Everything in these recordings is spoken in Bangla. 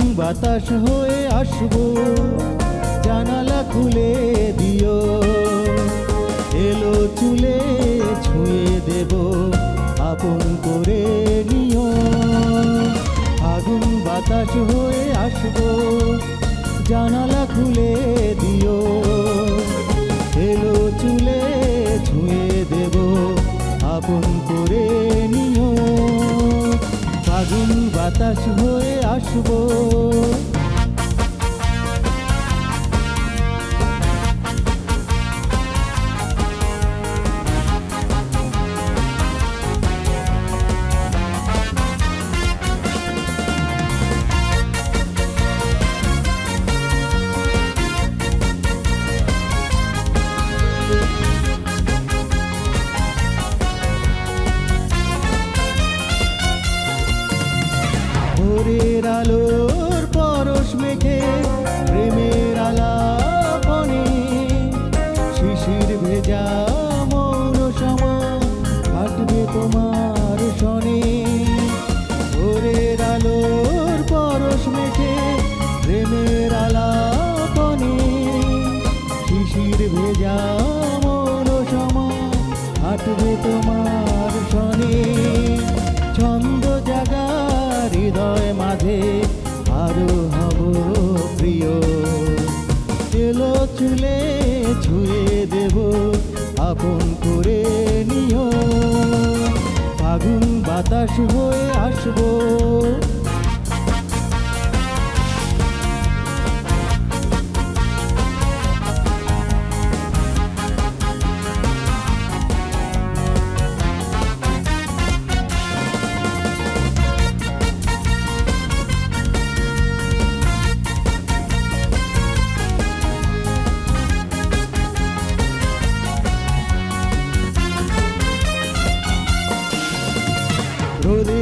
বাতাস হয়ে আসব। জানালা খুলে দিও। এলো চুলে ছুঁয়ে দেব। আপন করে নিও। আগুন বাতাস হয়ে আসব। জানালা খুলে দিও। এলো চুলে ছুঁয়ে দেব। আপন করে বাতাস হয়ে আসব। ভোরের আলোর পরশ মেখে, প্রেমের আলাপনে শিশির ভেজা মৌন সম, কাটবে তোমার শনে। ভোরের আলোর পরশ মেখে, প্রেমের আলাপনে শিশির ভেজা মৌন সম, কাটবে তোমার শনে। মাঝে আরও হব প্রিয়। এলো চুলে ছুঁয়ে দেব, আপন করে নিও। ফাগুন বাতাস হয়ে আসব।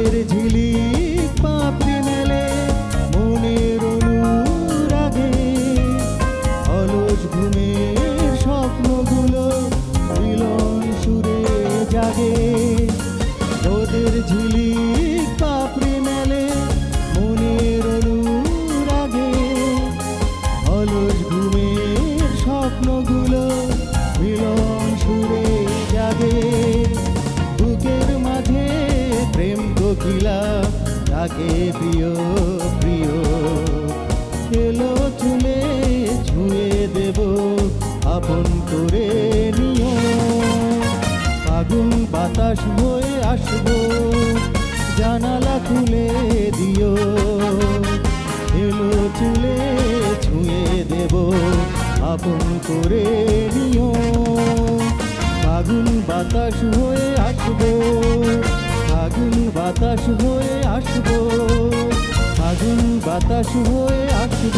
রোদের ঝিলিক পাপড়ি মেলে মনের অনুরাগে। অলস ঘুমের স্বপ্নগুলো মিলন সুরে জাগে। রোদের ঝিলিক তাকে প্রিয় প্রিয়, এলো চুলে ছুঁয়ে দেব, আপন করে নিও আগুন বাতাস হয়ে আসব, জানালা খুলে দিও। এলো চুলে ছুঁয়ে দেব, আপন করে নিও আগুন বাতাস হয়ে আসব আগুন বাতাস হয়ে আসব আগুন বাতাস হয়ে আসব।